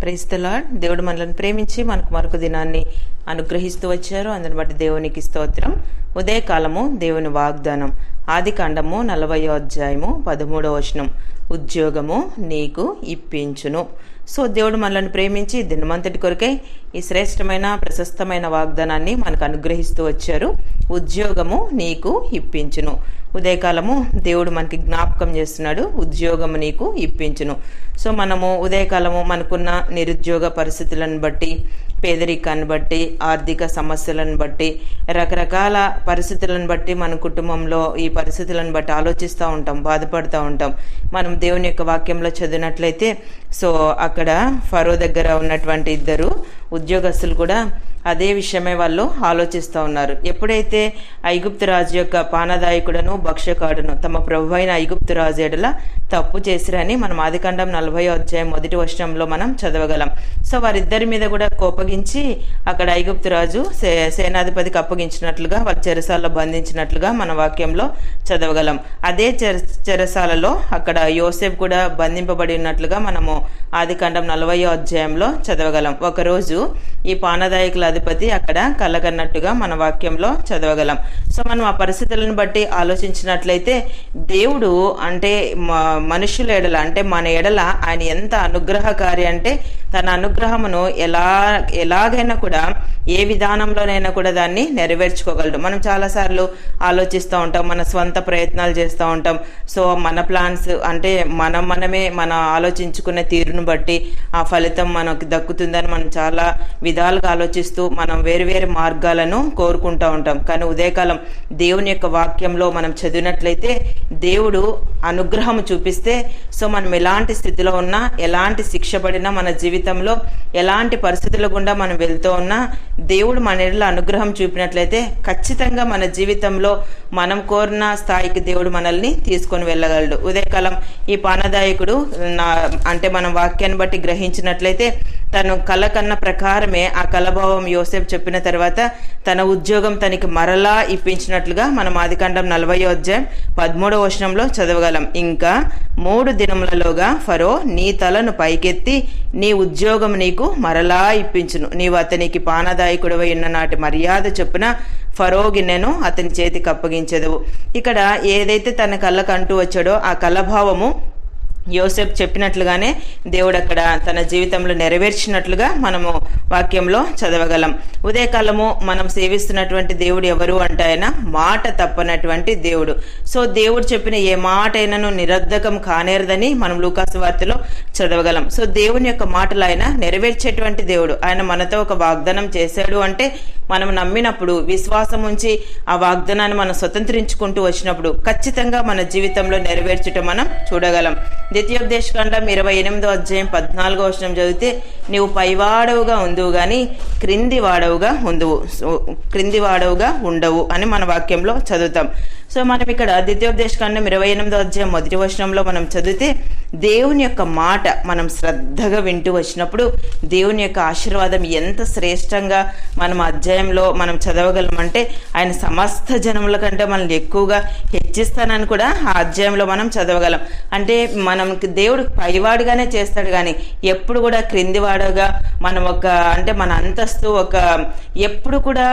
Praise the Lord దేవుడు మనల్ని ప్రేమించి మనకు మరొక దినాన్ని అనుగ్రహిస్తూ వచ్చారు. అందుని బట్టి దేవునికి స్తోత్రం. ఉదయకాలము దేవుని వాగ్దానం. ఆది కాండము నలభయో అధ్యాయము పదమూడవ వచనం. ఉద్యోగము నీకు ఇప్పించును. సో దేవుడు మనల్ని ప్రేమించి దినమంతటి కొరకై ఈ శ్రేష్టమైన ప్రశస్తమైన వాగ్దానాన్ని మనకు అనుగ్రహిస్తూ వచ్చారు. ఉద్యోగము నీకు ఇప్పించును. ఉదయకాలము దేవుడు మనకి జ్ఞాపకం చేస్తున్నాడు ఉద్యోగము నీకు ఇప్పించును. సో మనము ఉదయకాలము మనకున్న నిరుద్యోగ పరిస్థితులను బట్టి పేదరికాన్ని బట్టి ఆర్థిక సమస్యలను బట్టి రకరకాల పరిస్థితులను బట్టి మన కుటుంబంలో ఈ పరిస్థితులను బట్టి ఆలోచిస్తూ ఉంటాం బాధపడుతూ ఉంటాం. మనం దేవుని యొక్క వాక్యంలో చదివినట్లయితే సో అక్కడ ఫరో దగ్గర ఉన్నటువంటి ఇద్దరు ఉద్యోగస్తులు కూడా అదే విషయమే వాళ్ళు ఆలోచిస్తూ ఉన్నారు. ఎప్పుడైతే ఐగుప్తు రాజు యొక్క పానదాయకుడను భక్ష్యకాడును తమ ప్రభు అయిన ఐగుప్తు రాజు ఎడల తప్పు చేసిరని మనం ఆదికాండం నలభై అధ్యాయం మొదటి వర్షంలో మనం చదవగలం. సో వారిద్దరి మీద కూడా కోపగించి అక్కడ ఐగుప్తు రాజు సే సేనాధిపతికి అప్పగించినట్లుగా వారి చెరసాలలో బంధించినట్లుగా మన వాక్యంలో చదవగలం. అదే చెర చెరసాలలో అక్కడ యోసేఫ్ కూడా బంధింపబడి ఉన్నట్లుగా మనము ఆదికాండం నలభై అధ్యాయంలో చదవగలం. ఒకరోజు Brasil. ఈ పానదాయకుల అధిపతి అక్కడ కలగన్నట్టుగా మన వాక్యంలో చదవగలం. సో మనం ఆ పరిస్థితులను బట్టి ఆలోచించినట్లయితే దేవుడు అంటే మనుషుల ఎడల అంటే మన ఎడల ఆయన ఎంత అనుగ్రహకారి అంటే తన అనుగ్రహమును ఎలా ఎలాగైనా కూడా ఏ విధానంలోనైనా కూడా దాన్ని నెరవేర్చుకోగలడు. మనం చాలాసార్లు ఆలోచిస్తూ ఉంటాం మన స్వంత ప్రయత్నాలు చేస్తూ ఉంటాం. సో మన ప్లాన్స్ అంటే మనం మనమే మన ఆలోచించుకునే తీరును బట్టి ఆ ఫలితం మనకు దక్కుతుందని మనం చాలా విధాలుగా ఆలోచిస్తూ మనం వేరు వేరు మార్గాలను కోరుకుంటూ ఉంటాం. కానీ ఉదయకాలం దేవుని యొక్క వాక్యంలో మనం చదివినట్లయితే దేవుడు అనుగ్రహం చూపిస్తే సో మనం ఎలాంటి స్థితిలో ఉన్నా ఎలాంటి శిక్ష పడినా మన జీవితంలో ఎలాంటి పరిస్థితుల గుండా మనం వెళ్తూ ఉన్నా దేవుడు మన ఇళ్ళ అనుగ్రహం చూపినట్లయితే ఖచ్చితంగా మన జీవితంలో మనం కోరిన స్థాయికి దేవుడు మనల్ని తీసుకొని వెళ్ళగలడు. ఉదయకాలం ఈ పానదాయకుడు నా అంటే మనం వాక్యాన్ని బట్టి గ్రహించినట్లయితే తను కల కన్న ప్రకారమే ఆ కలభావం యోసేపు చెప్పిన తర్వాత తన ఉద్యోగం తనకి మరలా ఇప్పించినట్లుగా మనం ఆదికాండం నలభై అధ్యాయం పదమూడవ వచనంలో చదవగలం. ఇంకా మూడు దినములలోగా ఫరో నీ తలను పైకెత్తి నీ ఉద్యోగం నీకు మరలా ఇప్పించును. నీవు అతనికి పానదాయకుడవై ఉన్న నాటి మర్యాద చొప్పున ఫరో గిన్నెను అతని చేతికి అప్పగించదు ఇక్కడ ఏదైతే తన కళ్ళకు అంటూ వచ్చాడో ఆ కలభావము యోసెఫ్ చెప్పినట్లుగానే దేవుడు అక్కడ తన జీవితంలో నెరవేర్చినట్లుగా మనము వాక్యంలో చదవగలం. ఉదయకాలము మనం సేవిస్తున్నటువంటి దేవుడు ఎవరు అంటే ఆయన మాట తప్పనటువంటి దేవుడు. సో దేవుడు చెప్పిన ఏ మాట అయినను నిరర్ధకం కానేరదని మనం లూకాసు వార్తలో చదవగలం. సో దేవుని యొక్క మాటలు ఆయన నెరవేర్చేటువంటి దేవుడు. ఆయన మనతో ఒక వాగ్దానం చేశాడు అంటే మనం నమ్మినప్పుడు విశ్వాసం ఉంచి ఆ వాగ్దానాన్ని మనం స్వతంత్రించుకుంటూ వచ్చినప్పుడు ఖచ్చితంగా మన జీవితంలో నెరవేర్చటం మనం చూడగలం. ద్వితీయోపదేశకాండం ఇరవై ఎనిమిదో అధ్యాయం పద్నాలుగో వచనం చదివితే నీవు పైవాడవుగా ఉందువు గాని క్రింది వాడవుగా ఉందువు. క్రింది వాడవుగా ఉండవు అని మన వాక్యంలో చదువుతాం. సో మనం ఇక్కడ ద్వితీయోపదేశకాండం ఇరవై ఎనిమిదో అధ్యాయం మొదటి వచనంలో మనం చదివితే దేవుని యొక్క మాట మనం శ్రద్ధగా వింటూ వచ్చినప్పుడు దేవుని యొక్క ఆశీర్వాదం ఎంత శ్రేష్టంగా మనం అధ్యాయంలో మనం చదవగలమంటే ఆయన సమస్త జనముల కంటే మనల్ని ఎక్కువగా హెచ్చిస్తానని కూడా ఆ అధ్యాయంలో మనం చదవగలం. అంటే మనం దేవుడు పైవాడుగానే చేస్తాడు కానీ ఎప్పుడు కూడా క్రిందివాడుగా మనం ఒక అంటే మన అంతస్తు ఒక ఎప్పుడు కూడా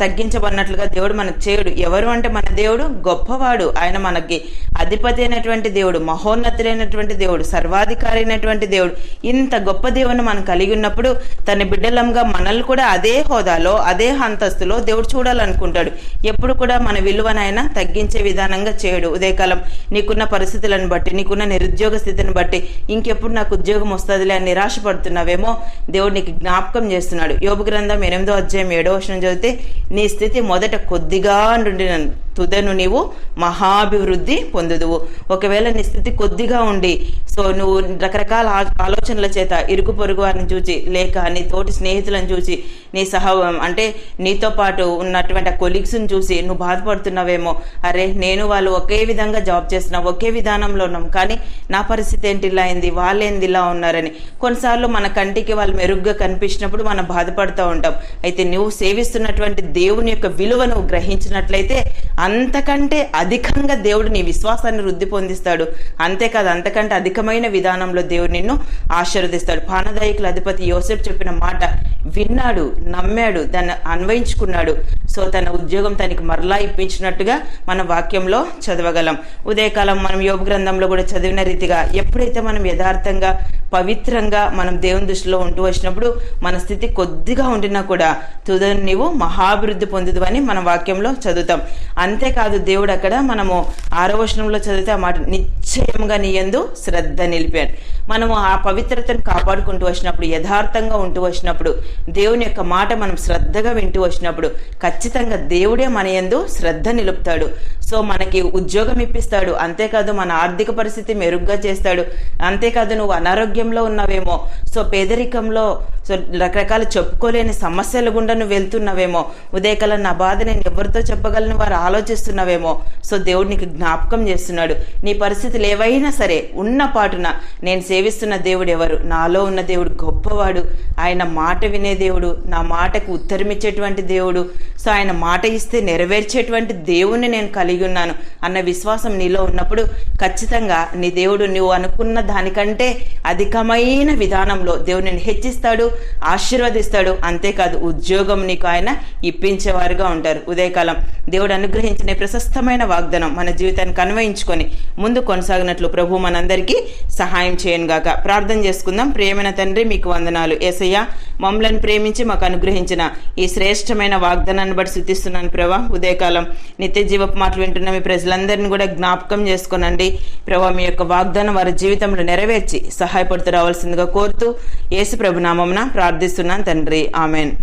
తగ్గించబడినట్లుగా దేవుడు మనకు చేయడు. ఎవరు అంటే మన దేవుడు? గొప్పవాడు. ఆయన మనకి అధిపతి అయినటువంటి దేవుడు మహోన్నతుడైనటువంటి దేవుడు సర్వాధికారి అయినటువంటి దేవుడు. ఇంత గొప్ప దేవుని మనం కలిగి ఉన్నప్పుడు తన బిడ్డలంగా మనల్ని కూడా అదే హోదాలో అదే అంతస్తులో దేవుడు చూడాలనుకుంటాడు. ఎప్పుడు కూడా మన విలువనైనా తగ్గించే విధానంగా చేయడు. ఉదయకాలం నీకున్న పరిస్థితులను బట్టి నీకున్న నిరుద్యోగ స్థితిని బట్టి ఇంకెప్పుడు నాకు ఉద్యోగం వస్తుందిలే అని నిరాశపడుతున్నావేమో దేవుడు నీకు జ్ఞాపకం చేస్తున్నాడు. యోగ గ్రంథం ఎనిమిదో అధ్యాయం ఏడో వచ్చిన చదివితే నీ స్థితి మొదట కొద్దిగా నుండి తుదను నీవు మహాభివృద్ధి పొందుదువు. ఒకవేళ నీ స్థితి కొద్దిగా ఉండి సో నువ్వు రకరకాల ఆలోచనల చేత ఇరుగు పొరుగు వారిని చూసి లేక నీ తోటి స్నేహితులను చూసి నీ సహ అంటే నీతో పాటు ఉన్నటువంటి ఆ కొలీగ్స్ని చూసి నువ్వు బాధపడుతున్నావేమో అరే నేను వాళ్ళు ఒకే విధంగా జాబ్ చేస్తున్నావు ఒకే విధానంలో ఉన్నాం కానీ నా పరిస్థితి ఏంటి ఇలా అయింది వాళ్ళేంది ఇలా ఉన్నారని. కొన్నిసార్లు మన కంటికి వాళ్ళు మెరుగ్గా కనిపించినప్పుడు మనం బాధపడుతూ ఉంటాం. అయితే నువ్వు సేవిస్తున్నటువంటి దేవుని యొక్క విలువను గ్రహించినట్లయితే గ్రహించినట్లయితే అంతకంటే అధికంగా దేవుడు నీ విశ్వాసాన్ని వృద్ధి పొందిస్తాడు. అంతేకాదు అంతకంటే అధికమైన విధానంలో దేవుడు నిన్ను ఆశీర్వదిస్తాడు. పానదాయకుల అధిపతి యోసెఫ్ చెప్పిన మాట విన్నాడు నమ్మాడు దాన్ని అన్వయించుకున్నాడు. సో తన ఉద్యోగం తనకి మరలా ఇప్పించినట్టుగా మన వాక్యంలో చదవగలం. ఉదయకాలం మనం యోగ గ్రంథంలో కూడా చదివిన రీతిగా ఎప్పుడైతే మనం యథార్థంగా పవిత్రంగా మనం దేవుని దృష్టిలో ఉంటూ వచ్చినప్పుడు మన స్థితి కొద్దిగా ఉండినా కూడా తుదని నీవు మహాభివృద్ధి పొందుదు అని మన వాక్యంలో చదువుతాం. అంతేకాదు దేవుడు అక్కడ మనము ఆరో వచనంలో చదివితే ఆ మాట నిశ్చయంగా నీ యందు శ్రద్ధ నిలిపాడు. మనము ఆ పవిత్రతను కాపాడుకుంటూ వచ్చినప్పుడు యథార్థంగా ఉంటూ వచ్చినప్పుడు దేవుని యొక్క మాట మనం శ్రద్ధగా వింటూ వచ్చినప్పుడు ఖచ్చితంగా దేవుడే మన యందు శ్రద్ధ నిలుపుతాడు. సో మనకి ఉద్యోగం ఇప్పిస్తాడు. అంతేకాదు మన ఆర్థిక పరిస్థితి మెరుగ్గా చేస్తాడు. అంతేకాదు నువ్వు అనారోగ్యంలో ఉన్నావేమో సో పేదరికంలో సో రకరకాల చెప్పుకోలేని సమస్యల గుండా నువ్వు వెళ్తున్నావేమో ఉదయకాలం నా బాధ నేను ఎవరితో చెప్పగలను వారు ఆలోచిస్తున్నావేమో సో దేవుడు నీకు జ్ఞాపకం చేస్తున్నాడు. నీ పరిస్థితులు ఏవైనా సరే ఉన్నపాటున నేను సేవిస్తున్న దేవుడు ఎవరు? నాలో ఉన్న దేవుడు గొప్పవాడు. ఆయన మాట వినే దేవుడు. నా మాటకు ఉత్తరమిచ్చేటువంటి దేవుడు. సో ఆయన మాట ఇస్తే నెరవేర్చేటువంటి దేవుణ్ణి నేను కలిగి ఉన్నాను అన్న విశ్వాసం నీలో ఉన్నప్పుడు ఖచ్చితంగా నీ దేవుడు నువ్వు అనుకున్న దానికంటే అధికమైన విధానంలో దేవుడు నేను హెచ్చిస్తాడు ఆశీర్వదిస్తాడు. అంతేకాదు ఉద్యోగం నీకు ఆయన ఇప్పించేవారుగా ఉంటారు. ఉదయకాలం దేవుడు అనుగ్రహించిన ప్రశస్తమైన వాగ్దానం మన జీవితానికి అన్వయించుకొని ముందు కొనసాగినట్లు ప్రభు మనందరికీ సహాయం చేయను గాక. ప్రార్థన చేసుకుందాం. ప్రియమైన తండ్రి మీకు వందనాలు. ఏసయ్య మమ్మలను ప్రేమించి మాకు అనుగ్రహించిన ఈ శ్రేష్టమైన వాగ్దానాన్ని బట్టి శుద్ధిస్తున్నాను ప్రభా. ఉదయకాలం నిత్య జీవపు మాటలు వింటున్న మీ ప్రజలందరినీ కూడా జ్ఞాపకం చేసుకోనండి. ప్రభా మీ యొక్క వాగ్దానం వారి జీవితంలో నెరవేర్చి సహాయపడుతూ రావాల్సిందిగా కోరుతూ యేసు ప్రభు నామమున ప్రార్థిస్తున్నాను తండ్రి. ఆమెన్.